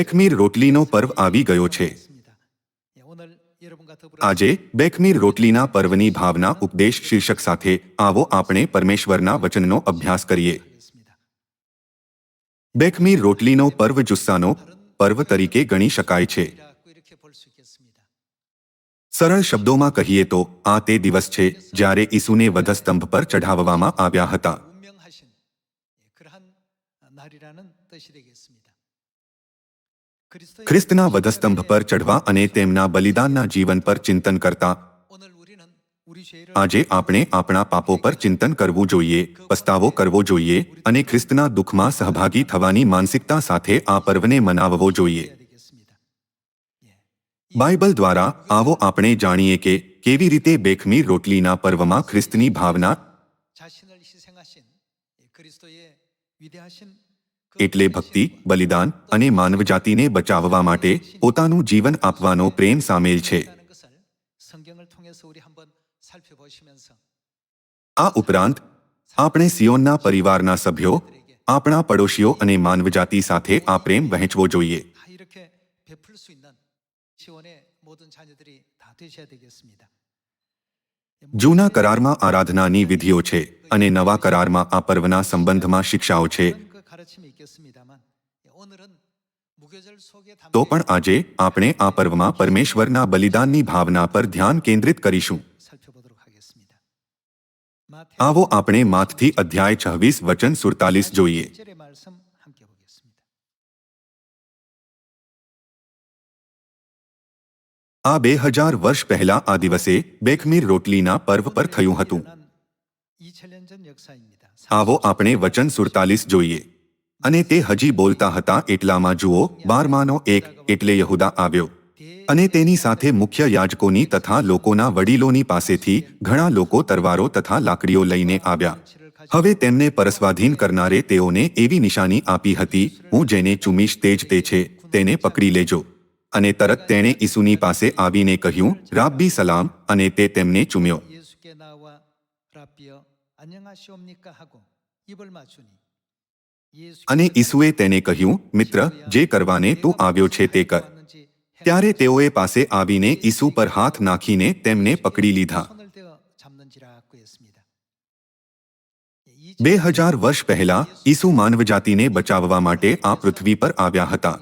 બેકમીર રોટલીનો પર્વ આવી ગયો છે. આજે બેકમીર રોટલીના પર્વની ભાવના ઉપદેશ શીર્ષક સાથે આવો આપણે પરમેશ્વરના વચનનો અભ્યાસ કરીએ. બેકમીર રોટલીનો પર્વ જુસ્સાનો પર્વ તરીકે ગણી શકાય છે. સરળ શબ્દોમાં કહીએ તો, આ તે દિવસ છે જ્યારે ઈસુને વધસ્તંભ પર ચઢાવવામાં આવ્યા હતા. ખ્રિસ્તના વધસ્તંભ પર ચઢવા અને તેમના બલિદાનના જીવન પર ચિંતન કરતા આજે આપણે આપણા પાપો પર ચિંતન કરવું જોઈએ પસ્તાવો કરવો જોઈએ અને ખ્રિસ્તના દુઃખમાં સહભાગી થવાની માનસિકતા સાથે આ પર્વને મનાવવો જોઈએ. બાઇબલ દ્વારા આવો આપણે જાણીએ કે કેવી રીતે બેખમી રોટલીના પર્વમાં ખ્રિસ્તની ભાવના એટલે ભક્તિ, બલિદાન અને માનવજાતિને બચાવવા માટે પોતાનું જીવન આપવાનો પ્રેમ સામેલ છે. આ ઉપરાંત, આપણે સિયોનના પરિવારના સભ્યો, આપણા પડોશીઓ અને માનવજાતિ સાથે આ પ્રેમ વહેંચવો જોઈએ. જૂના કરારમાં આરાધનાની વિધિઓ છે અને નવા કરારમાં આ પર્વના સંબંધમાં શિક્ષાઓ છે. તો પણ આજે આપણે આ પર્વમાં પરમેશ્વરના બલિદાનની ભાવના પર ધ્યાન કેન્દ્રિત કરીશું. આવો આપણે માથથી અધ્યાય છવ્વીસ વચન સુડતાલીસ જોઈએ. આ બે હજાર વર્ષ પહેલા આ દિવસે બેખમીર રોટલીના પર્વ પર થયું હતું. આવો આપણે વચન સુડતાલીસ જોઈએ. અને તે હજી બોલતા હતા એટલામાં જુઓ, બારમાનો એક એટલે યહુદા આવ્યો. અને તેની સાથે મુખ્ય યાજકોની તથા લોકોના વડીલોની પાસેથી ઘણા લોકો તરવારો તથા લાકડીઓ લઈને આવ્યા. હવે તેમને પરસ્વાધીન કરનારે તેઓને એવી નિશાની આપી હતી, હું જેને ચુમીશ તે જ તે છે, તેને પકડી લેજો. અને તરત તેણે ઈસુની પાસે આવીને કહ્યું રાબ્બી સલામ. અને તે તેમને ચૂમ્યો. અને ઈસુએ તેને કહ્યું મિત્ર જે કરવાને તું આવ્યો છે તે કર ત્યારે તેઓએ પાસે આવીને ઈસુ પર હાથ નાખીને તેમને પકડી લીધા બે હજાર વર્ષ પહેલા ઈસુ માનવજાતિને બચાવવા માટે આ પૃથ્વી પર આવ્યા હતા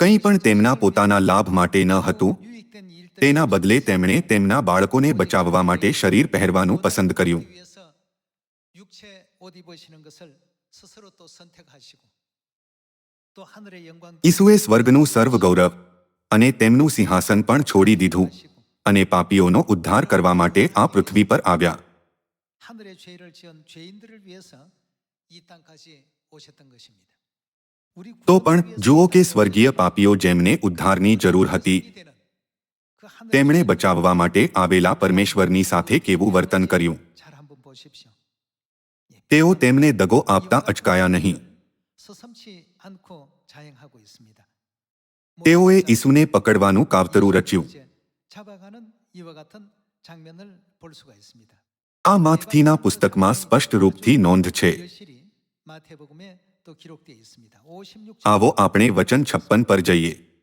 કંઈ પણ તેમના પોતાના લાભ માટે ન હતું તેના બદલે તેમણે તેમના બાળકોને બચાવવા માટે શરીર પહેરવાનું પસંદ કર્યું ઈસુએ સ્વર્ગનું સર્વ ગૌરવ અને તેમનું સિંહાસન પણ છોડી દીધું અને પાપીઓનો ઉદ્ધાર કરવા માટે આ પૃથ્વી પર આવ્યા તો પણ જુઓ કે સ્વર્ગીય પાપીઓ જેમને ઉદ્ધારની જરૂર હતી તેમણે બચાવવા માટે આવેલા પરમેશ્વરની સાથે કેવું વર્તન કર્યું? તેઓ તેમને દગો આપતા અચકાયા નહીં. તેઓએ ઈસુને પકડવાનું કાવતરું રચ્યું. આ માથથીના પુસ્તકમાં સ્પષ્ટ રૂપથી નોંધ છે. આવો આપણે વચન છપ્પન પર જઈએ.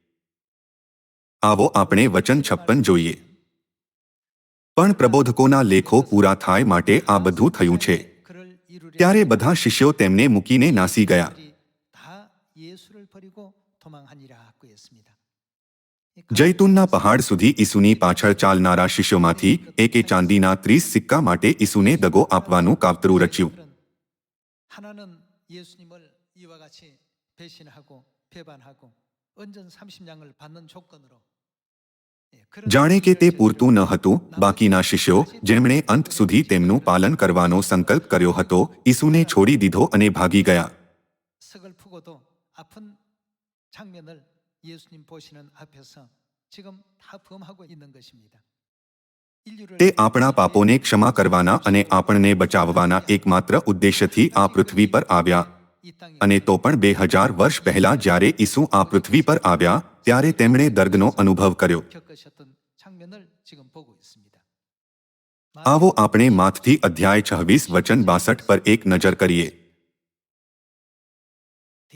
આવો આપણે વચન છપ્પન જોઈએ. પણ પ્રબોધકોના લેખો પૂરા થાય માટે આ બધું થયું છે. ત્યારે બધા શિષ્યો તેમને મૂકીને નાસી ગયા 사람들이 다 예수를 버리고 도망하니라고 했습니다. જૈતુનના પહાડ સુધી ઈસુની પાછળ ચાલનારા શિષ્યોમાંથી એકે ચાંદીના ત્રીસ સિક્કા માટે ઈસુને દગો આપવાનું કાવતરું રચ્યું 하나는 예수님을 이와 같이 배신하고 배반하고 은전 30냥을 받는 조건으로 예, 그런 જાણે કે તે પૂરતું ન હતું. બાકીના શિષ્યો જેમણે અંત સુધી તેમનું પાલન કરવાનો સંકલ્પ કર્યો હતો ઈસુને છોડી દીધો અને ભાગી ગયા. તે આપણા પાપોને ક્ષમા કરવાના અને આપણને બચાવવાના એકમાત્ર ઉદ્દેશ્યથી આ પૃથ્વી પર આવ્યા. અને તો પણ બે હજાર વર્ષ પહેલા જ્યારે ઈસુ આ પૃથ્વી પર આવ્યા, ત્યારે તેમણે દર્દનો અનુભવ કર્યો. આવો આપણે માથથી અધ્યાય છવ્વીસ વચન બાસઠ પર એક નજર કરીએ.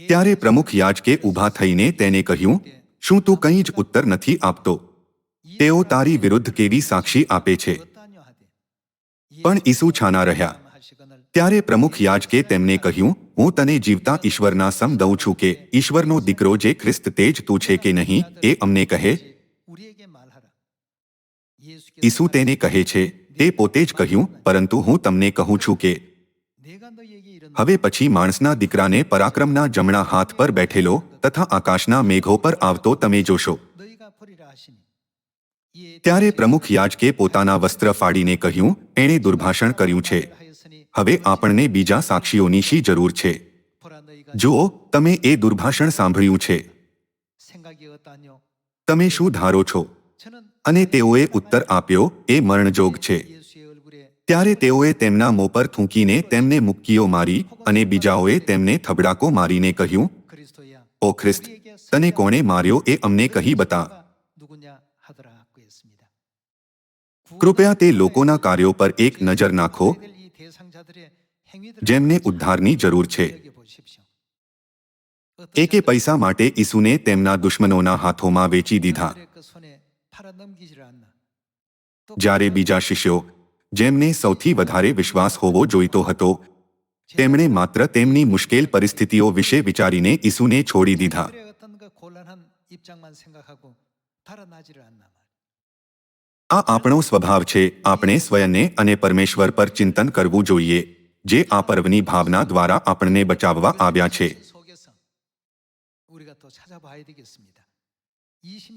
ત્યારે પ્રમુખ યાજકે ઊભા થઈને તેને કહ્યું, શું તું કંઈ જ ઉત્તર નથી આપતો? તેઓ તારી વિરુદ્ધ કેવી સાક્ષી આપે છે? પણ ઈસુ છાના રહ્યા. ત્યારે પ્રમુખ યાજકે તેમને કહ્યું, હું તને જીવતા ઈશ્વરના સમ દઉં છું કે ઈશ્વરનો દીકરો જે ખ્રિસ્ત તે જ તું છે કે નહીં, એ અમને કહે. ઈસુ તેને કહે છે, તે પોતે જ કહ્યું, પરંતુ હું તમને કહું છું કે હવે પછી માણસના દીકરાને પરાક્રમના જમણા હાથ પર બેઠેલો તથા આકાશના મેઘો પર આવતો તમે જોશો. ત્યારે પ્રમુખ યાજકે પોતાના વસ્ત્ર ફાડીને કહ્યું, એણે દુર્ભાષણ કર્યું છે. હવે આપણને બીજા સાક્ષીઓની શી જરૂર છે. જુઓ, તમે એ દુર્ભાષણ સાંભળ્યું છે. તમે શું ધારો છો? અને તેઓએ ઉત્તર આપ્યો, એ મરણજોગ છે. ત્યારે તેઓએ તેમના મોં પર થૂંકીને તેમને મુક્કીઓ મારી અને બીજાઓએ તેમને થબડાકો મારીને કહ્યું, ઓ ખ્રિસ્ત, તને કોણે માર્યો એ અમને કહી બતા. કૃપયા તે લોકોના કાર્યો પર એક નજર નાખો જેમને ઉદ્ધારની જરૂર છે. એકે પૈસા માટે ઈસુને તેમના દુશ્મનોના હાથોમાં વેચી દીધા. જ્યારે બીજા શિષ્યો જેમને સૌથી વધારે વિશ્વાસ હોવો જોઈતો હતો તેમણે માત્ર તેમની મુશ્કેલ પરિસ્થિતિઓ વિશે વિચારીને ઈસુને છોડી દીધા. આ આપણો સ્વભાવ છે. આપણે સ્વયંને અને પરમેશ્વર પર ચિંતન કરવું જોઈએ, જે આ પર્વની ભાવના દ્વારા આપણને બચાવવા આવ્યા છે.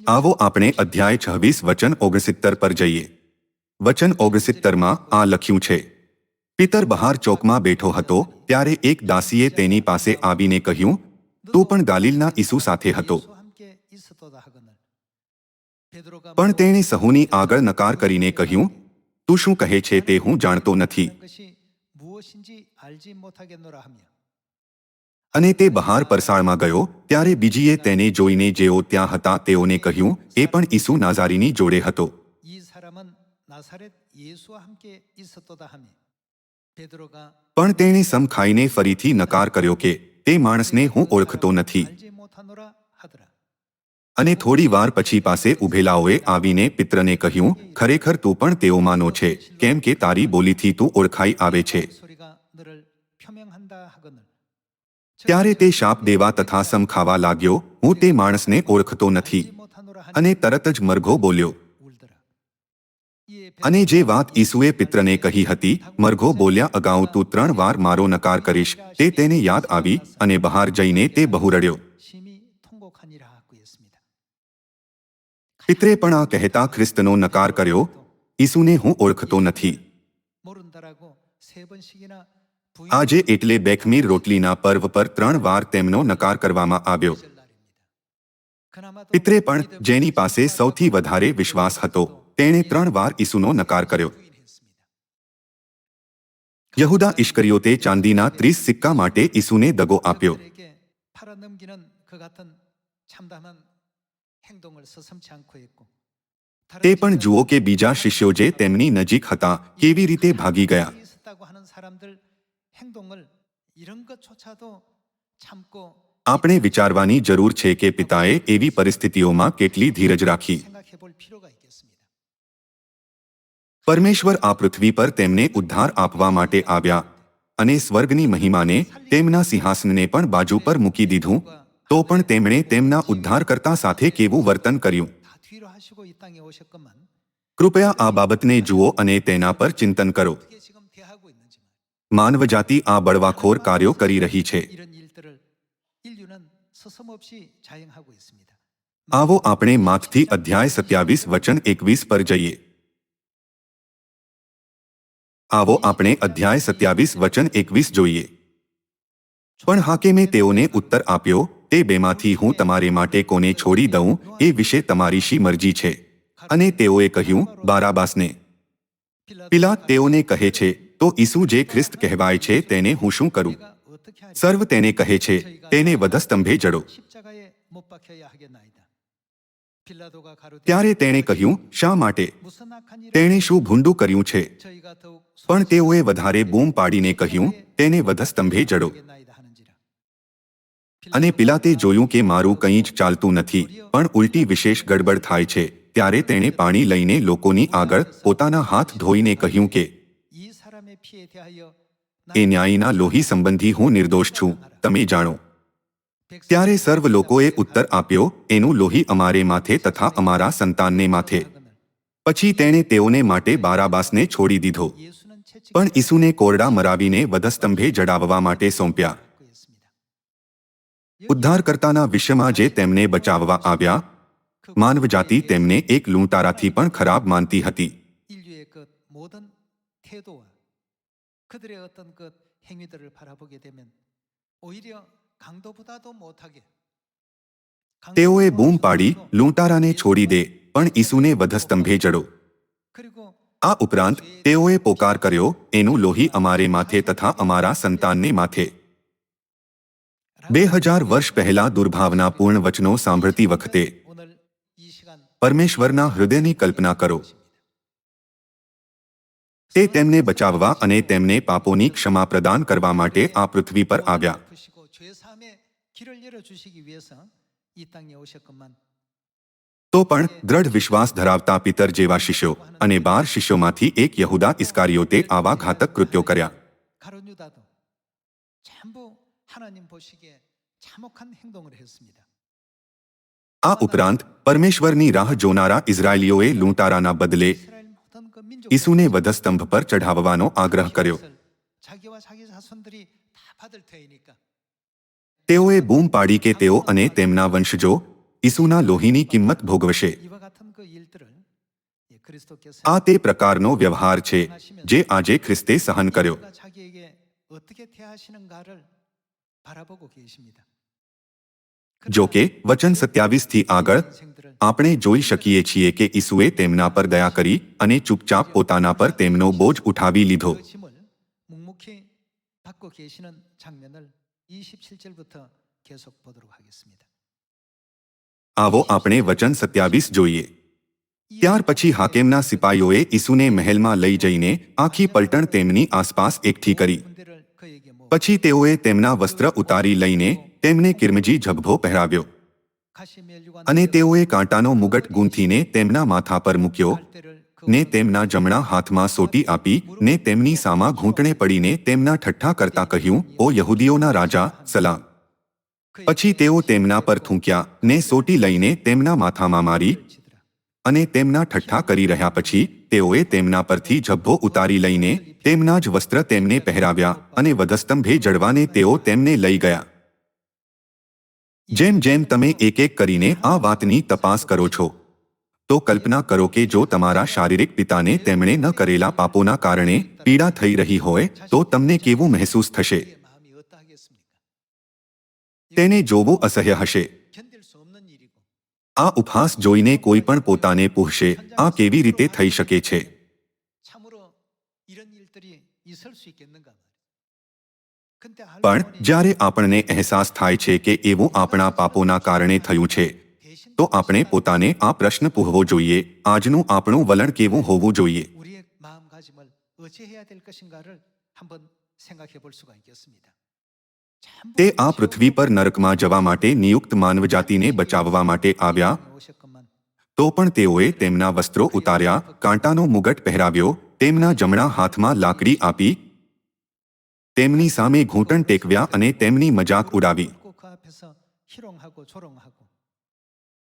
આવો આપણે અધ્યાય છવ્વીસ, વચન ઓગણસિત્તર પર જઈએ. વચન ઓગણસિત્તરમાં આ લખ્યું છે. પિતર બહાર ચોકમાં બેઠો હતો, ત્યારે એક દાસીએ તેની પાસે આવીને કહ્યું, તું પણ દાલીલના ઈસુ સાથે હતો. પણ તેણે સહુની આગળ નકાર કરીને કહ્યું તું શું કહે છે તે હું જાણતો નથી. અને તે બહાર પરસાળમાં ગયો ત્યારે બીજીએ તેને જોઈને જેઓ ત્યાં હતા તેઓને કહ્યું એ પણ ઈસુ નાઝારીની જોડે હતો. પણ તેણે સમ ખાઈને ફરીથી નકાર કર્યો કે તે માણસને હું ઓળખતો નથી. અને થોડી વાર પછી પાસે ઉભેલાઓએ આવીને પિત્રને કહ્યું, ખરેખર તું પણ તેઓમાંનો છે, કેમ કે તારી બોલીથી તું ઓળખાઈ આવે છે. ત્યારે તે શાપ દેવા તથા સમ ખાવા લાગ્યો. હું તે માણસને ઓળખતો નથી. અને તરત જ મરઘો બોલ્યો. અને જે વાત ઈસુએ પિત્રને કહી હતી, મરઘો બોલ્યા, અગાઉ તું ત્રણ વાર મારો નકાર કરીશ. તે તેને યાદ આવી અને બહાર જઈને તે બહુ રડ્યો. પિત્રે પણ આ કહેતા ખ્રિસ્તનો નકાર કર્યો, ઈસુને હું ઓળખતો નથી. આજે એટલે બેખમીર રોટલીના પર્વ પર ત્રણ વાર તેમનો નકાર કરવામાં આવ્યો. પિત્રે પણ જેની પાસે સૌથી વધારે વિશ્વાસ હતો, તેણે ત્રણ વાર ઈસુનો નકાર કર્યો. યહુદા ઈશ્કરીઓતે ચાંદીના ત્રીસ સિક્કા માટે ઈસુને દગો આપ્યો. તે પણ જુઓ કે બીજા શિષ્યો જે તેમની નજીક હતા કેવી રીતે ભાગી ગયા. આપણે વિચારવાની જરૂર છે કે પિતાએ એવી પરિસ્થિતિઓમાં કેટલી ધીરજ રાખી. પરમેશ્વર આ પૃથ્વી પર તેમને ઉદ્ધાર આપવા માટે આવ્યા અને સ્વર્ગની મહિમાને તેમના સિંહાસનને પણ બાજુ પર મૂકી દીધું. તો પણ તેમણે તેમના ઉદ્ધારકર્તા સાથે કેવું વર્તન કર્યું? કૃપયા આ બાબતને જુઓ અને તેના પર ચિંતન કરો. માનવજાતિ આ બળવાખોર કાર્યો કરી રહી છે. આવો આપણે માથથી અધ્યાય સત્યાવીસ વચન એકવીસ પર જઈએ. આવો આપણે અધ્યાય સત્યાવીસ વચન એકવીસ જોઈએ. પણ હાકેમે તેઓને ઉત્તર આપ્યો? તે બેમાંથી હું તમારે માટે કોને છોડી દઉં એ વિશે તમારી શી મરજી છે. અને તેઓએ કહ્યું, બારાબાસને. પિલાત તેઓને કહે છે, તો ઈસુ જે ખ્રિસ્ત કહેવાય છે તેને હું શું કરું? સર્વ તેને કહે છે, તેને વધસ્તંભે જડો. ત્યારે તેણે કહ્યું, શા માટે? તેણે શું ભૂંડું કર્યું છે? પણ તેઓએ વધારે બૂમ પાડીને કહ્યું, તેને વધસ્તંભે જડો. અને પિલાતે જોયું કે મારું કંઈ જ ચાલતું નથી, પણ ઉલટી વિશેષ ગડબડ થાય છે, ત્યારે તેણે પાણી લઈને લોકોની આગળ પોતાના હાથ ધોઈને કહ્યું કે, એ ન્યાયના લોહી સંબંધી હું નિર્દોષ છું, તમે જાણો. ત્યારે સર્વ લોકોએ ઉત્તર આપ્યો, એનું લોહી અમારે માથે તથા અમારા સંતાનને માથે. પછી તેણે તેઓને માટે બારાબાસને છોડી દીધો. પણ ઈસુને કોરડા મરાવીને વધસ્તંભે જડાવવા માટે સોંપ્યા. ઉદ્ધારકર્તાના વિશ્વમાં જે તેમને બચાવવા આવ્યા માનવ જાતિ તેમને એક લૂંટારાથી પણ ખરાબ માનતી હતી. તેઓએ બૂમ પાડી, લૂંટારાને છોડી દે, પણ ઈસુને વધસ્તંભે જડો. આ ઉપરાંત તેઓએ પોકાર કર્યો, એનું લોહી અમારે માથે તથા અમારા સંતાનને માથે. બે હજાર વર્ષ પહેલા દુર્ભાવનાપૂર્ણ વચનો સાંભળતી વખતે પરમેશ્વરના હૃદયની કલ્પના કરો. તે તેમને બચાવવા અને તેમને પાપોની ક્ષમા પ્રદાન કરવા માટે આ પૃથ્વી પર આવ્યા. તો પણ દ્રઢ વિશ્વાસ ધરાવતા પિતર જેવા શિષ્યો અને બાર શિષ્યોમાંથી એક યહુદા ઇસ્કારીઓતે આવા ઘાતક કૃત્યો કર્યા. આ ઉપરાંત પરમેશ્વરની રાહ જોનારા ઇઝરાયેલીઓએ લૂંટારાના બદલે ઈસુને વધસ્તંભ પર ચઢાવવાનો આગ્રહ કર્યો તેઓએ બૂમ પાડી કે તેઓ અને તેમના વંશજો ઈસુના લોહીની કિંમત ભોગવશે આ તે પ્રકારનો વ્યવહાર છે જે આજે ખ્રિસ્તે સહન કર્યો જો કે વચન સત્યાવીસથી આગળ આપણે જોઈ શકીએ છીએ કે ઈસુએ તેમના પર દયા કરી અને ચૂપચાપ પોતાના પર તેમનો બોજ ઉઠાવી લીધો આવો આપણે વચન સત્યાવીસ જોઈએ ત્યાર પછી હાકેમના સિપાહીઓએ ઈસુને મહેલમાં લઈ જઈને આખી પલટણ તેમની આસપાસ એકઠી કરી પછી તેઓએ તેમના વસ્ત્ર ઉતારી લઈને તેમને કિરમજી ઝભ્ભો પહેરાવ્યો. અને તેઓએ કાંટાનો મુગટ ગૂંથીને તેમના માથા પર મૂક્યો, ને તેમના જમણા હાથમાં સોટી આપી, ને તેમની સામા ઘૂંટણે પડીને તેમના ઠઠ્ઠા કરતા કહ્યું, ઓ યહૂદીઓના રાજા, સલામ. પછી તેઓ તેમના પર થૂંક્યા, ને સોટી લઈને તેમના માથામાં મારી, અને તેમના ઠઠ્ઠા કરી રહ્યા પછી તેઓએ તેમના પરથી ઝભ્ભો ઉતારી લઈને તેમના જ વસ્ત્ર તેમને પહેરાવ્યા, અને વધસ્તંભે જડવાને તેઓ તેમને લઈ ગયા. જેમ જેમ તમે એક એક કરીને આ વાતની તપાસ કરો છો, તો કલ્પના કરો કે જો તમારા શારીરિક પિતાને તેમણે ન કરેલા પાપોના કારણે પીડા થઈ રહી હોય, તો તમને કેવું મહેસૂસ થશે? તેને જોવું અસહ્ય હશે. આ ઉપહાસ જોઈને કોઈ પણ પોતાને પૂછશે, આ કેવી રીતે થઈ શકે છે? પણ જ્યારે આપણને અહેસાસ થાય છે કે એવું આપણા પાપોના કારણે થયું છે, તો આપણે પોતાને આ પ્રશ્ન પૂછવો જોઈએ, આજનું આપણું વલણ કેવું હોવું જોઈએ? તે આ પૃથ્વી પર નરકમાં જવા માટે નિયુક્ત માનવજાતિને બચાવવા માટે આવ્યા. તો પણ તેઓએ તેમના વસ્ત્રો ઉતાર્યા, કાંટાનો મુગટ પહેરાવ્યો, તેમના જમણા હાથમાં લાકડી આપી તેમની સામે ઘૂંટણ ટેકવ્યા અને તેમની મજાક ઉડાવી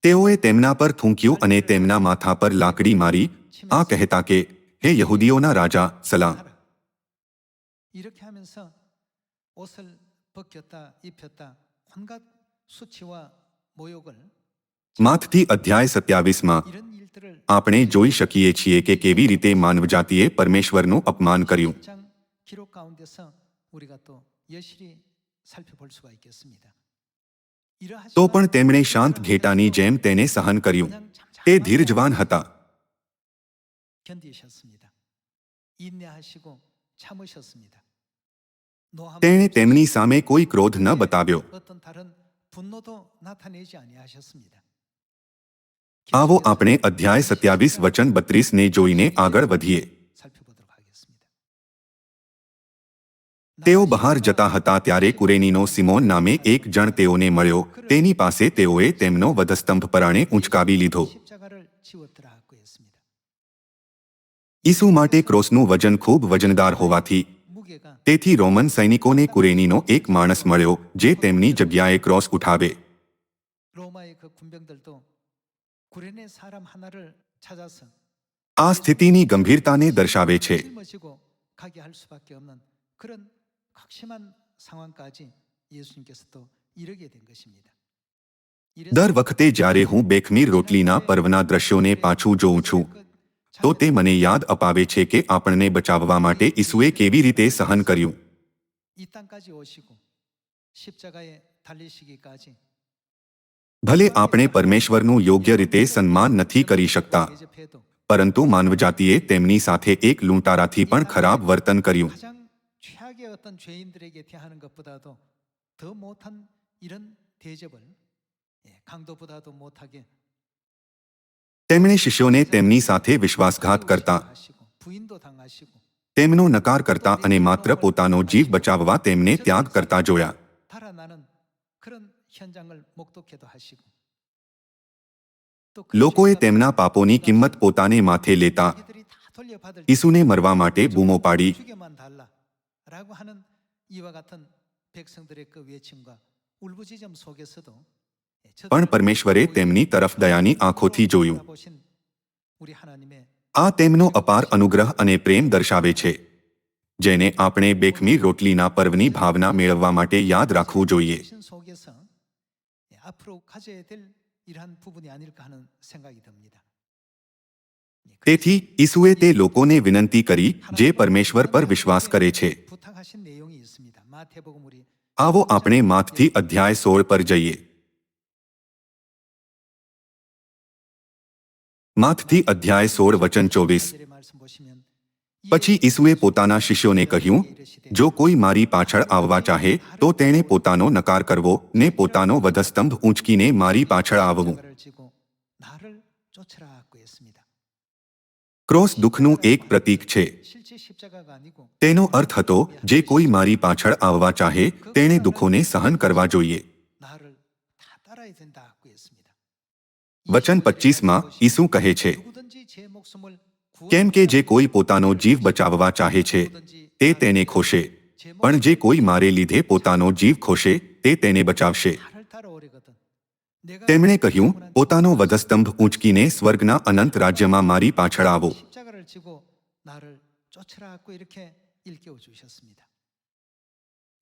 તેઓએ તેમના પર થૂંક્યું અને તેમના માથા પર લાકડી મારી આ કહેતા કે હે યહૂદીઓના રાજા સલામ માથથી અધ્યાય સત્યાવીસમાં આપણે જોઈ શકીએ છીએ કે કેવી રીતે માનવજાતિએ પરમેશ્વરનું અપમાન કર્યું તો પણ તેમણે શાંત ઘેટાની જેમ તેને સહન કર્યું તે ધીરજવાન હતા તેણે તેમની સામે કોઈ ક્રોધ ન બતાવ્યો આવો આપણે અધ્યાય સત્યાવીસ વચન બત્રીસને જોઈને આગળ વધીએ તેઓ બહાર જતા હતા ત્યારે કુરેનીનો સિમોન નામે એક જણ તેઓને મળ્યો. તેની પાસે તેઓએ તેમનો વધસ્તંભ પરાણે ઉંચકાવી લીધો. ઈસુ માટે ક્રોસનું વજન ખૂબ વજનદાર હોવાથી. તેથી રોમન સૈનિકોને કુરેનીનો એક માણસ મળ્યો, જે તેમની જગ્યાએ ક્રોસ ઉઠાવે. આ સ્થિતિની ગંભીરતાને દર્શાવે છે. 짊어지고 가게 할 수밖에 없는 그런 극심한 상황까지 예수님께서 또 이르게 된 것입니다. 이래서 દર વખતે જ્યારે હું બેખમીર રોટલીના પર્વના દ્રશ્યોને પાછું જોઉં છું તો તે મને યાદ અપાવે છે કે આપણને બચાવવા માટે ઈસુએ કેવી રીતે સહન કર્યું 이 땅까지 오시고 십자가에 달리시기까지 ભલે આપણે પરમેશ્વરનું યોગ્ય રીતે સન્માન નથી કરી શકતા 대접해도 પરંતુ માનવજાતિએ તેમની સાથે એક લૂંટારાથી પણ ખરાબ વર્તન કર્યું 가장 최악의 어떤 죄인들에게 대하는 것보다도 더 못한 이런 대접을 예, 강도보다도 못하게 તેમણે શિષ્યોને તેમની સાથે વિશ્વાસઘાત કરતા 하시고 부인도 당하시고 તેમનો નકાર કરતા અને માત્ર પોતાનો જીવ બચાવવા તેમને ત્યાગ કરતા જોયા 달아나는 그런 현장을 목독해도 하시고 또 લોકોએ તેમના પાપોની કિંમત પોતાને માથે લેતા 자기들이 다 돌려받을 ઈસુને મરવા માટે બૂમો પાડી 죽여만 달 라라고 하는 이와 같은 백성들의 그 외침과 울부짖음 속에서도 예, 저들을 પણ પરમેશ્વરે તેમની તરફ દયાની આંખોથી જોયું 보신 우리 하나님의 આ તેમનો અપાર અનુગ્રહ અને પ્રેમ દર્શાવે છે જેને આપણે બેખમી રોટલીના પર્વની ભાવના મેળવવા માટે યાદ રાખવું જોઈએ 보신 속에서 예, 앞으로 가져야 될 이러한 부분이 아닐까 하는 생각이 듭니다. તેથી ઈસુએ તે લોકોને વિનંતી કરી જે પરમેશ્વર પર વિશ્વાસ કરે છે. આવો આપણે માથથી અધ્યાય સોળ પર જઈએ. માથથી અધ્યાય સોળ વચન ચોવીસ. પછી ઈસુએ પોતાના શિષ્યોને કહ્યું જો કોઈ મારી પાછળ આવવા ચાહે તો તેણે પોતાનો નકાર કરવો ને પોતાનો વધસ્તંભ ઊંચકીને મારી પાછળ આવવું. ક્રોસ દુઃખનું એક પ્રતીક છે. તેનો અર્થ હતો, જે કોઈ મારી પાછળ આવવા ચાહે, તેણે દુઃખોને સહન કરવા જોઈએ. વચન પચીસમાં ઈસુ કહે છે, કેમ કે જે કોઈ પોતાનો જીવ બચાવવા ચાહે છે, તે તેને ખોશે. પણ જે કોઈ મારે લીધે પોતાનો જીવ ખોશે, તે તેને બચાવશે. તેમણે કહ્યું પોતાનો વધસ્તંભ ઊંચકીને સ્વર્ગના અનંત રાજ્યમાં મારી પાછળ આવો.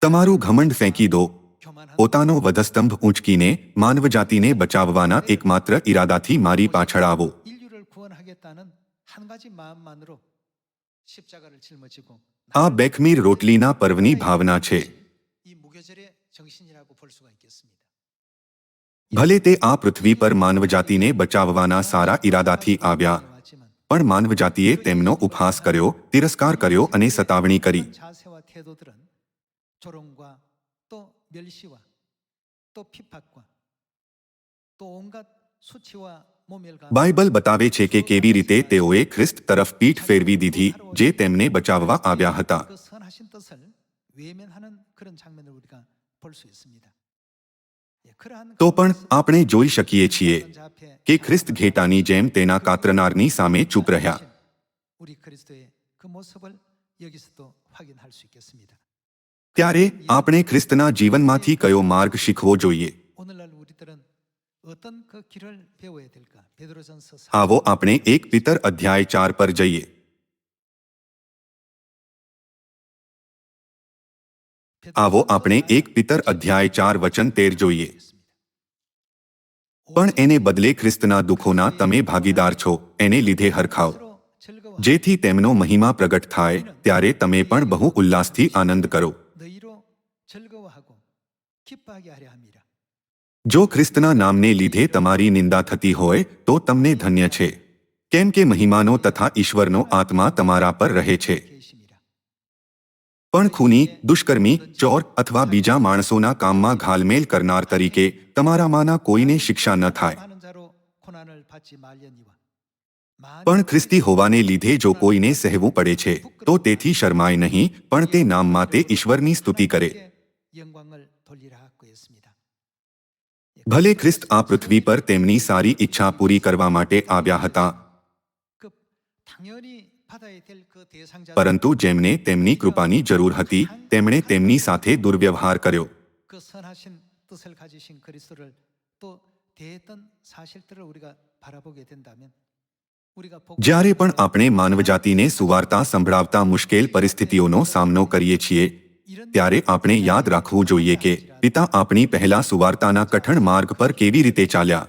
તમારું ઘમંડ ફેંકી દો. પોતાનો વધસ્તંભ ઊંચકીને માનવજાતિને બચાવવાના એકમાત્ર ઈરાદાથી મારી પાછળ આવો. આ બેખમીર રોટલીના પર્વની ભાવના છે. ભલે તે આ પૃથ્વી પર માનવજાતિને બચાવવાના સારા ઈરાદાથી આવ્યા, પણ માનવજાતિએ તેમનો ઉપહાસ કર્યો, તિરસ્કાર કર્યો અને સતાવણી કરી. બાઇબલ બતાવે છે કે કેવી રીતે તેઓએ ખ્રિસ્ત તરફ પીઠ ફેરવી દીધી, જે તેમને બચાવવા આવ્યા હતા. તો પણ આપણે જોઈ શકીએ છીએ કે ખ્રિસ્ત ઘેટાની જેમ તેના કાતરનારની સામે ચૂપ રહ્યા ત્યારે આપણે ખ્રિસ્તના જીવનમાંથી કયો માર્ગ શીખવો જોઈએ આવો આપણે એક પિતર અધ્યાય ચાર પર જઈએ આવો આપણે એક પિતર અધ્યાય ચાર વચન તેર જોઈએ. પણ એને બદલે ખ્રિસ્તના દુઃખોના તમે ભાગીદાર છો, એને લીધે હરખાવ. જેથી તેમનો મહિમા પ્રગટ થાય, ત્યારે તમે પણ બહુ ઉલ્લાસથી આનંદ કરો. જો ખ્રિસ્તના નામને લીધે તમારી નિંદા થતી હોય, તો તમને ધન્ય છે. કેમ કે મહિમાનો તથા ઈશ્વરનો આત્મા તમારા પર રહે છે. પણ ખૂની, દુષ્કર્મી, ચોર અથવા બીજા માણસોના કામમાં ઘાલમેલ કરનાર તરીકે તમારામાંના કોઈને શિક્ષા ન થાય. પણ ખ્રિસ્તી હોવાને લીધે જો કોઈને સહેવું પડે છે, તો તેથી શરમાય નહીં, પણ તે નામ માટે ઈશ્વરની સ્તુતિ કરે. ભલે ખ્રિસ્ત આ પૃથ્વી પર તેમની સારી ઈચ્છા પૂરી કરવા માટે આવ્યા હતા પરંતુ જેમને તેમની કૃપાની જરૂર હતી તેમણે તેમની સાથે દુર્વ્યવહાર કર્યો જ્યારે પણ આપણે માનવજાતિને સુવાર્તા સંભળાવતા મુશ્કેલ પરિસ્થિતિઓનો સામનો કરીએ છીએ ત્યારે આપણે યાદ રાખવું જોઈએ કે પિતા આપણી પહેલા સુવાર્તાના કઠણ માર્ગ પર કેવી રીતે ચાલ્યા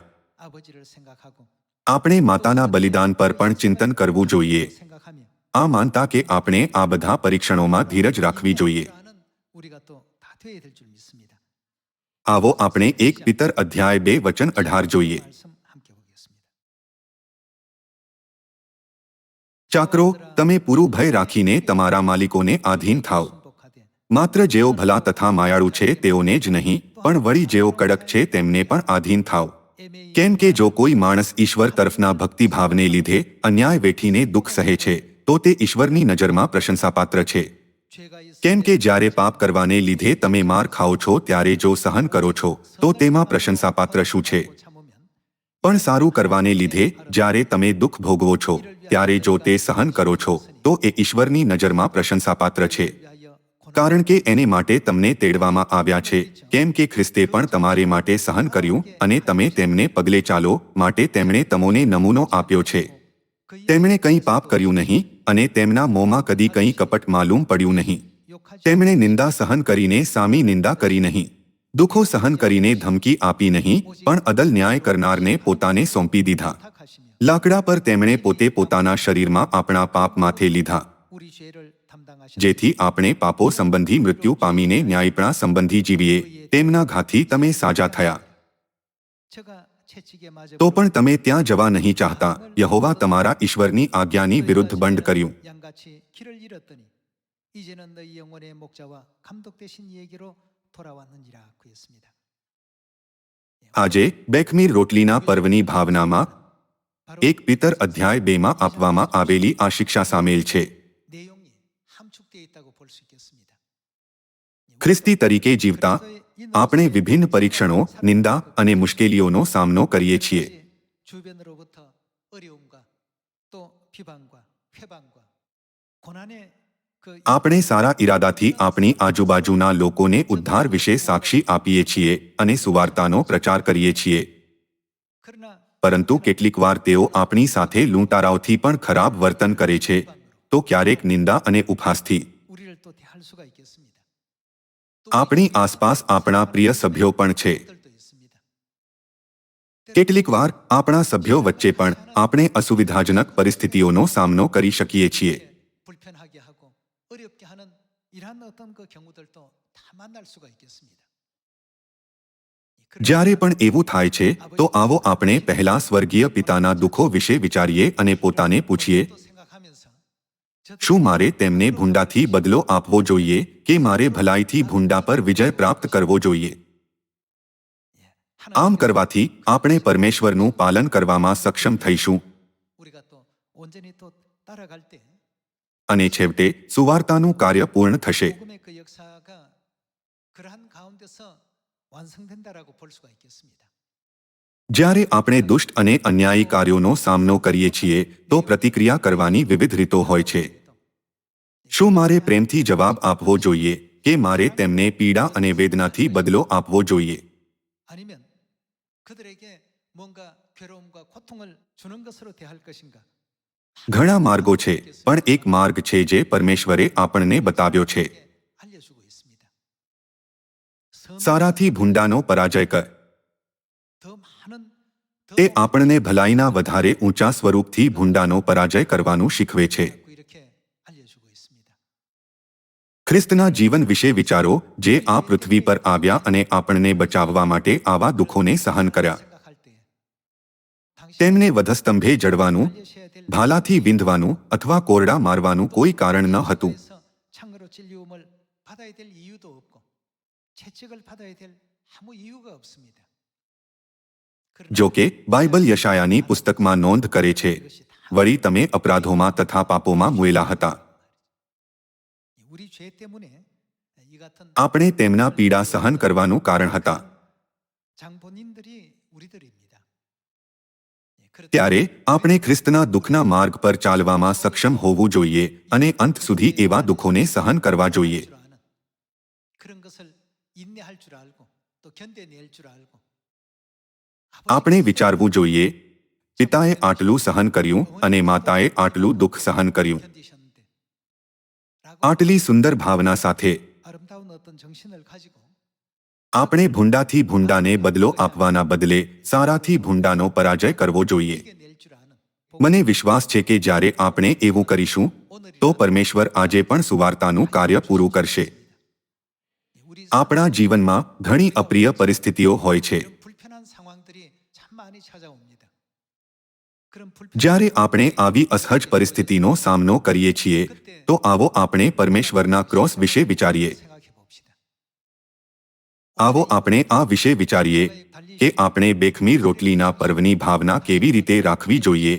આપણે માતાના બલિદાન પર પણ ચિંતન કરવું જોઈએ આ માનતા કે આપણે આ બધા પરીક્ષણોમાં ધીરજ રાખવી જોઈએ. આવો આપણે એક પિતર અધ્યાય બે વચન અઢાર જોઈએ. ચાકરો, તમે પૂરું ભય રાખીને તમારા માલિકોને આધીન થાઓ. માત્ર જેઓ ભલા તથા માયાળુ છે તેઓને જ નહીં, પણ વળી જેઓ કડક છે તેમને પણ આધીન થાઓ. કેમ કે જો કોઈ માણસ ઈશ્વર તરફના ભક્તિભાવને લીધે અન્યાય વેઠીને દુઃખ સહે છે તો તે ઈશ્વરની નજરમાં પ્રશંસાપાત્ર છે. કેમ કે જ્યારે પાપ કરવાને લીધે તમે માર ખાઓ છો, ત્યારે જો સહન કરો છો, તો તેમાં પ્રશંસાપાત્ર શું છે? પણ સારું કરવાને લીધે, જ્યારે તમે દુઃખ ભોગવો છો, ત્યારે જો તે સહન કરો છો, તો એ ઈશ્વરની નજરમાં પ્રશંસાપાત્ર છે. કારણ કે એને માટે તમને તેડવામાં આવ્યા છે, કેમ કે ખ્રિસ્તે પણ તમારે માટે સહન કર્યું અને તમે તેમને પગલે ચાલો, માટે તેમણે તમોને નમૂનો આપ્યો છે. તેમણે કંઈ પાપ કર્યું નહીં અને તેમના મોંમાં કદી કંઈ કપટ માલુમ પડ્યું નહીં. તેમણે નિંદા સહન કરીને સામી નિંદા કરી નહીં. દુઃખો સહન કરીને ધમકી આપી નહીં, પણ અદલ ન્યાય કરનારને પોતાને સોંપી દીધા. લાકડા પર તેમણે પોતે પોતાના શરીરમાં આપણા પાપ માથે લીધા. જેથી આપણે પાપો સંબંધી મૃત્યુ પામીને ન્યાયપણા સંબંધી જીવીએ. તેમના ઘાથી તમે સાજા થયા. તો પણ તમે ત્યાં જવા નહીં ચાહતા. યહોવા તમારા ઈશ્વરની આજ્ઞાની વિરુદ્ધ બંધ કર્યું. આજે બેખમીર રોટલીના પર્વની ભાવનામાં એક પિતર અધ્યાય બેમાં આપવામાં આવેલી આ શિક્ષા સામેલ છે. ખ્રિસ્તી તરીકે જીવતા આપણે વિભિન્ન પરીક્ષણો, નિંદા અને મુશ્કેલીઓનો સામનો કરીએ છીએ. આપણે સારા ઈરાદાથી આપણી આજુબાજુના લોકોને ઉદ્ધાર વિશે સાક્ષી આપીએ છીએ અને સુવાર્તાનો પ્રચાર કરીએ છીએ. પરંતુ કેટલીકવાર તેઓ આપણી સાથે લૂંટારાઓથી પણ ખરાબ વર્તન કરે છે. તો ક્યારેક નિંદા અને ઉપહાસથી. આપણી આસપાસ આપણા પ્રિય સભ્યો પણ છે. કેટલીક વાર આપણા સભ્યો વચ્ચે પણ આપણે અસુવિધાજનક પરિસ્થિતિઓનો સામનો કરી શકીએ છીએ. જ્યારે પણ એવું થાય છે, તો આવો આપણે પહેલા સ્વર્ગીય પિતાના દુઃખો વિશે વિચારીએ અને પોતાને પૂછીએ શું મારે તેમને ભૂંડાથી બદલો આપવો જોઈએ કે મારે ભલાઈથી ભૂંડા પર વિજય પ્રાપ્ત કરવો જોઈએ? આમ કરવાથી આપણે પરમેશ્વરનું પાલન કરવામાં સક્ષમ થઈશું. અને છેવટે, સુવાર્તાનું કાર્ય પૂર્ણ થશે. જ્યારે આપણે દુષ્ટ અને અન્યાયી કાર્યોનો સામનો કરીએ છીએ, તો પ્રતિક્રિયા કરવાની વિવિધ રીતો હોય છે. શું મારે પ્રેમથી જવાબ આપવો જોઈએ કે મારે તેમને પીડા અને વેદનાથી બદલો આપવો જોઈએ? ઘણા માર્ગો છે પણ એક માર્ગ છે જે પરમેશ્વરે આપણને બતાવ્યો છે. સારાથી ભૂંડાનો પરાજય કર. તે આપણને ભલાઈના વધારે ઊંચા સ્વરૂપથી ભૂંડાનો પરાજય કરવાનું શીખવે છે. ખ્રિસ્તના જીવન વિશે વિચારો, જે આ પૃથ્વી પર આવ્યા અને આપણને બચાવવા માટે આવા દુઃખોને સહન કર્યા. તેમને વધસ્તંભે જડવાનું ભાલાથી વિંધવાનું અથવા કોરડા મારવાનું કોઈ કારણ ન હતું. જો કે, બાઇબલ યશાયાની પુસ્તકમાં નોંધ કરે છે, વળી તમે અપરાધોમાં તથા પાપોમાં મુયેલા હતા. આપણે તેમના પીડા સહન કરવાનું કારણ હતા. ત્યારે આપણે ખ્રિસ્તના દુઃખના માર્ગ પર ચાલવામાં સક્ષમ હોવું જોઈએ અને અંત સુધી એવા દુઃખોને સહન કરવા જોઈએ. આપણે વિચારવું જોઈએ પિતાએ આટલું સહન કર્યું અને માતાએ આટલું દુઃખ સહન કર્યું. આટલી સુંદર ભાવના સાથે આપણે ભૂંડાથી ભૂંડાને બદલો આપવાના બદલે સારાથી ભૂંડાનો પરાજય કરવો જોઈએ. મને વિશ્વાસ છે કે જ્યારે આપણે એવું કરીશું તો પરમેશ્વર આજે પણ સુવાર્તાનું કાર્ય પૂરું કરશે. આપણા જીવનમાં ઘણી અપ્રિય પરિસ્થિતિઓ હોય છે. જ્યારે આપણે આવી અસહજ પરિસ્થિતિનો સામનો કરીએ છીએ, તો આવો આપણે પરમેશ્વરના ક્રોસ વિશે વિચારીએ. આવો આપણે આ વિશે વિચારીએ કે આપણે બેખમીર રોટલીના પર્વની ભાવના કેવી રીતે રાખવી જોઈએ.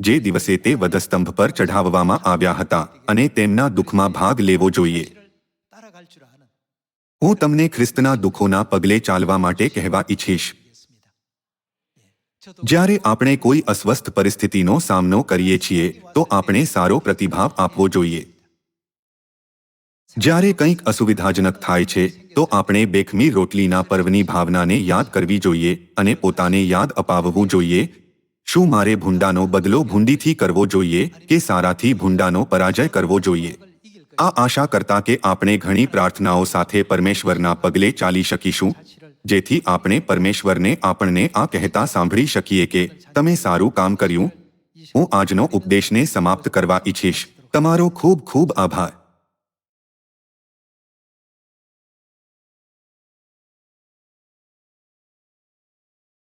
જે દિવસે તે વધસ્તંભ પર ચઢાવવામાં આવ્યા હતા અને તેમના દુઃખમાં ભાગ લેવો જોઈએ. હું તમને ખ્રિસ્તના દુઃખોના પગલે ચાલવા માટે કહેવા ઈચ્છીશ. જ્યારે આપણે કોઈ અસ્વસ્થ પરિસ્થિતિનો સામનો કરીએ છીએ, તો આપણે સારો પ્રતિભાવ આપવો જોઈએ. જ્યારે કંઈક અસુવિધાજનક થાય છે, તો આપણે બેખમી રોટલીના પર્વની ભાવનાને યાદ કરવી જોઈએ અને પોતાને યાદ અપાવવું જોઈએ. શું મારે ભૂંડાનો બદલો ભૂંડીથી કરવો જોઈએ કે સારાથી ભૂંડાનો પરાજય કરવો જોઈએ? આ આશા કરતા કે આપણે ઘણી પ્રાર્થનાઓ સાથે પરમેશ્વરના પગલે ચાલી શકીશું. જેથી આપણે પરમેશ્વરને આપણને આ કહેતા સાંભળી શકીએ કે, તમે સારું કામ કર્યું. હું આજનો ઉપદેશને સમાપ્ત કરવા ઈચ્છીશ. તમારો ખૂબ ખૂબ આભાર.